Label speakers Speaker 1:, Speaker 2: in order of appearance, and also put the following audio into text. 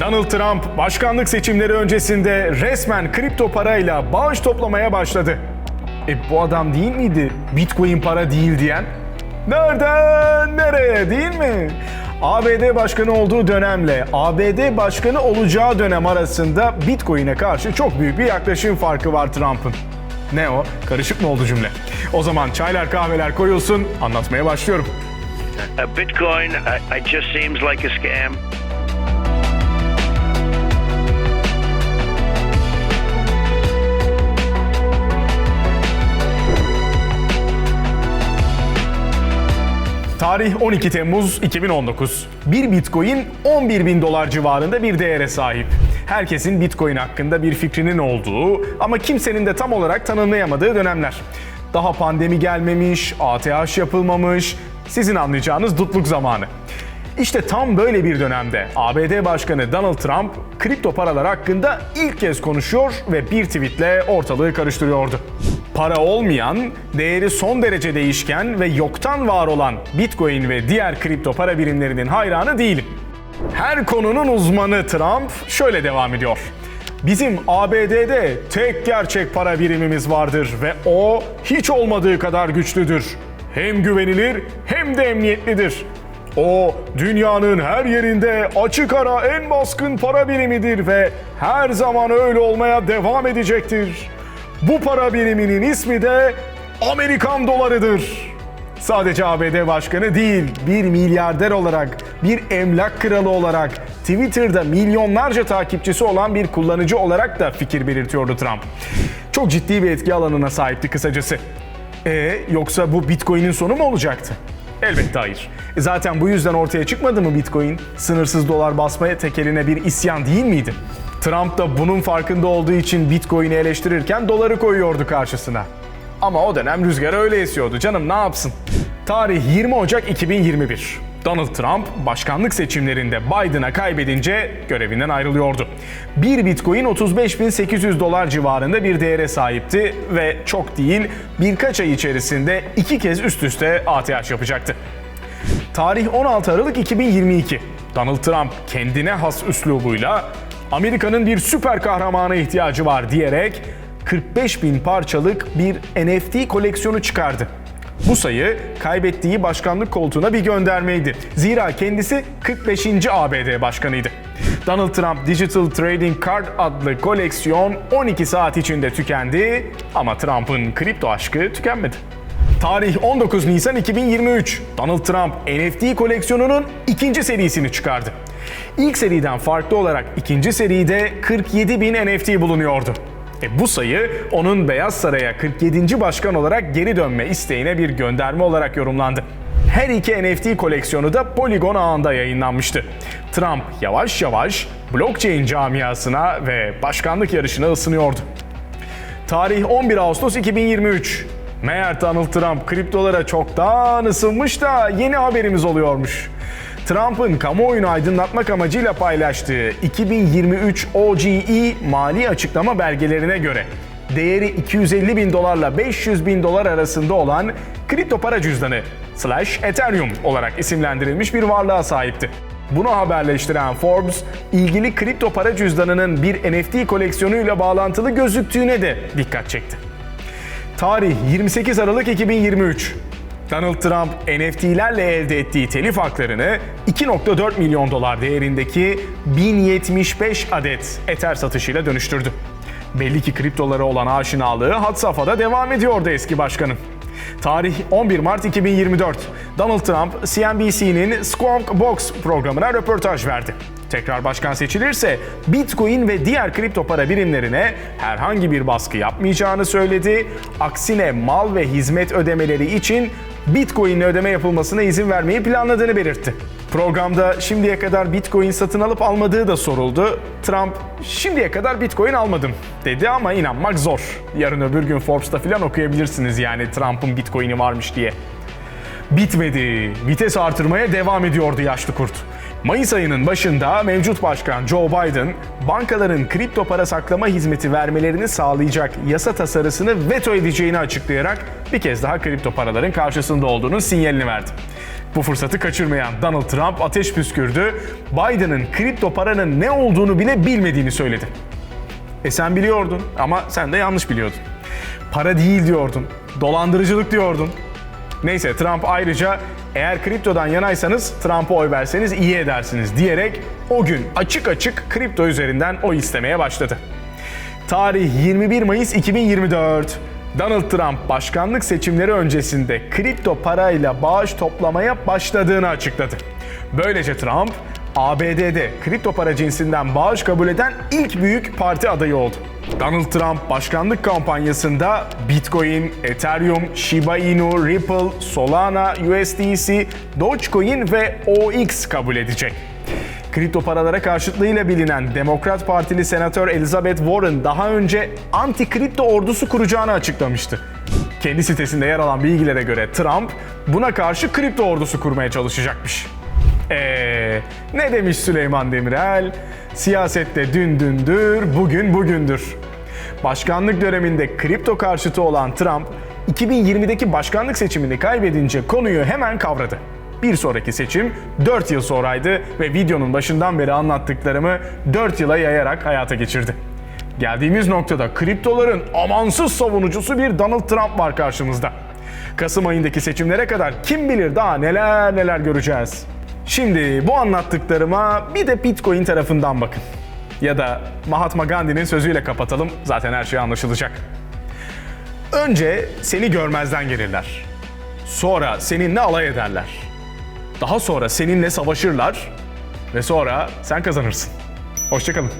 Speaker 1: Donald Trump başkanlık seçimleri öncesinde resmen kripto parayla bağış toplamaya başladı. E bu adam değil miydi Bitcoin para değil diyen? Nereden nereye değil mi? ABD başkanı olduğu dönemle ABD başkanı olacağı dönem arasında Bitcoin'e karşı çok büyük bir yaklaşım farkı var Trump'ın. Ne o? Karışık mı oldu cümle? O zaman çaylar kahveler koyulsun, anlatmaya başlıyorum.
Speaker 2: Bitcoin, it just seems like a scam.
Speaker 1: Tarih 12 Temmuz 2019. Bir Bitcoin 11 bin dolar civarında bir değere sahip. Herkesin Bitcoin hakkında bir fikrinin olduğu ama kimsenin de tam olarak tanımlayamadığı dönemler. Daha pandemi gelmemiş, ATH yapılmamış, sizin anlayacağınız dutluk zamanı. İşte tam böyle bir dönemde ABD Başkanı Donald Trump kripto paralar hakkında ilk kez konuşuyor ve bir tweetle ortalığı karıştırıyordu. Para olmayan, değeri son derece değişken ve yoktan var olan Bitcoin ve diğer kripto para birimlerinin hayranı değilim. Her konunun uzmanı Trump şöyle devam ediyor. Bizim ABD'de tek gerçek para birimimiz vardır ve o hiç olmadığı kadar güçlüdür. Hem güvenilir hem de emniyetlidir. O dünyanın her yerinde açık ara en baskın para birimidir ve her zaman öyle olmaya devam edecektir. Bu para biriminin ismi de Amerikan dolarıdır. Sadece ABD başkanı değil, bir milyarder olarak, bir emlak kralı olarak, Twitter'da milyonlarca takipçisi olan bir kullanıcı olarak da fikir belirtiyordu Trump. Çok ciddi bir etki alanına sahipti kısacası. E yoksa bu Bitcoin'in sonu mu olacaktı? Elbette hayır. E zaten bu yüzden ortaya çıkmadı mı Bitcoin? Sınırsız dolar basmaya tek eline bir isyan değil miydi? Trump da bunun farkında olduğu için Bitcoin'i eleştirirken doları koyuyordu karşısına. Ama o dönem rüzgar öyle esiyordu canım ne yapsın? Tarih 20 Ocak 2021. Donald Trump başkanlık seçimlerinde Biden'a kaybedince görevinden ayrılıyordu. Bir Bitcoin 35.800 dolar civarında bir değere sahipti ve çok değil birkaç ay içerisinde iki kez üst üste ATH yapacaktı. Tarih 16 Aralık 2022. Donald Trump kendine has üslubuyla Amerika'nın bir süper kahramana ihtiyacı var diyerek 45 bin parçalık bir NFT koleksiyonu çıkardı. Bu sayı kaybettiği başkanlık koltuğuna bir göndermeydi. Zira kendisi 45. ABD başkanıydı. Donald Trump Digital Trading Card adlı koleksiyon 12 saat içinde tükendi ama Trump'ın kripto aşkı tükenmedi. Tarih 19 Nisan 2023. Donald Trump NFT koleksiyonunun ikinci serisini çıkardı. İlk seriden farklı olarak ikinci seride 47 bin NFT bulunuyordu. E bu sayı onun Beyaz Saray'a 47. başkan olarak geri dönme isteğine bir gönderme olarak yorumlandı. Her iki NFT koleksiyonu da Polygon ağında yayınlanmıştı. Trump yavaş yavaş blockchain camiasına ve başkanlık yarışına ısınıyordu. Tarih 11 Ağustos 2023. Meğer Donald Trump kriptolara çoktan ısınmış da yeni haberimiz oluyormuş. Trump'ın kamuoyunu aydınlatmak amacıyla paylaştığı 2023 OGE mali açıklama belgelerine göre değeri 250 bin dolarla 500 bin dolar arasında olan kripto para cüzdanı slash Ethereum olarak isimlendirilmiş bir varlığa sahipti. Bunu haberleştiren Forbes, ilgili kripto para cüzdanının bir NFT koleksiyonuyla bağlantılı gözüktüğüne de dikkat çekti. Tarih 28 Aralık 2023. Donald Trump NFT'lerle elde ettiği telif haklarını 2.4 milyon dolar değerindeki 1075 adet Ether satışıyla dönüştürdü. Belli ki kriptolara olan aşinalığı had safhada devam ediyordu eski başkanın. Tarih 11 Mart 2024. Donald Trump CNBC'nin Squawk Box programına röportaj verdi. Tekrar başkan seçilirse Bitcoin ve diğer kripto para birimlerine herhangi bir baskı yapmayacağını söyledi. Aksine mal ve hizmet ödemeleri için Bitcoin'le ödeme yapılmasına izin vermeyi planladığını belirtti. Programda şimdiye kadar Bitcoin satın alıp almadığı da soruldu. Trump şimdiye kadar Bitcoin almadım dedi ama inanmak zor. Yarın öbür gün Forbes'ta falan okuyabilirsiniz yani Trump'ın Bitcoin'i varmış diye. Bitmedi. Vites artırmaya devam ediyordu yaşlı kurt. Mayıs ayının başında mevcut başkan Joe Biden, bankaların kripto para saklama hizmeti vermelerini sağlayacak yasa tasarısını veto edeceğini açıklayarak bir kez daha kripto paraların karşısında olduğunun sinyalini verdi. Bu fırsatı kaçırmayan Donald Trump ateş püskürdü. Biden'ın kripto paranın ne olduğunu bile bilmediğini söyledi. E sen biliyordun ama sen de yanlış biliyordun. Para değil diyordun. Dolandırıcılık diyordun. Neyse Trump ayrıca eğer kriptodan yanaysanız Trump'a oy verseniz iyi edersiniz diyerek o gün açık açık kripto üzerinden oy istemeye başladı. Tarih 21 Mayıs 2024. Donald Trump başkanlık seçimleri öncesinde kripto parayla bağış toplamaya başladığını açıkladı. Böylece Trump, ABD'de kripto para cinsinden bağış kabul eden ilk büyük parti adayı oldu. Donald Trump başkanlık kampanyasında Bitcoin, Ethereum, Shiba Inu, Ripple, Solana, USDC, Dogecoin ve OX kabul edecek. Kripto paralara karşıtlığıyla bilinen Demokrat Partili Senatör Elizabeth Warren daha önce anti-kripto ordusu kuracağını açıklamıştı. Kendi sitesinde yer alan bilgilere göre Trump buna karşı kripto ordusu kurmaya çalışacakmış. Eee ne demiş Süleyman Demirel? Siyasette dün dündür, bugün bugündür. Başkanlık döneminde kripto karşıtı olan Trump, 2020'deki başkanlık seçimini kaybedince konuyu hemen kavradı. Bir sonraki seçim 4 yıl sonraydı ve videonun başından beri anlattıklarımı 4 yıla yayarak hayata geçirdi. Geldiğimiz noktada kriptoların amansız savunucusu bir Donald Trump var karşımızda. Kasım ayındaki seçimlere kadar kim bilir daha neler neler göreceğiz. Şimdi bu anlattıklarıma bir de Bitcoin tarafından bakın. Ya da Mahatma Gandhi'nin sözüyle kapatalım zaten her şey anlaşılacak. Önce seni görmezden gelirler. Sonra seninle alay ederler. Daha sonra seninle savaşırlar ve sonra sen kazanırsın. Hoşçakalın.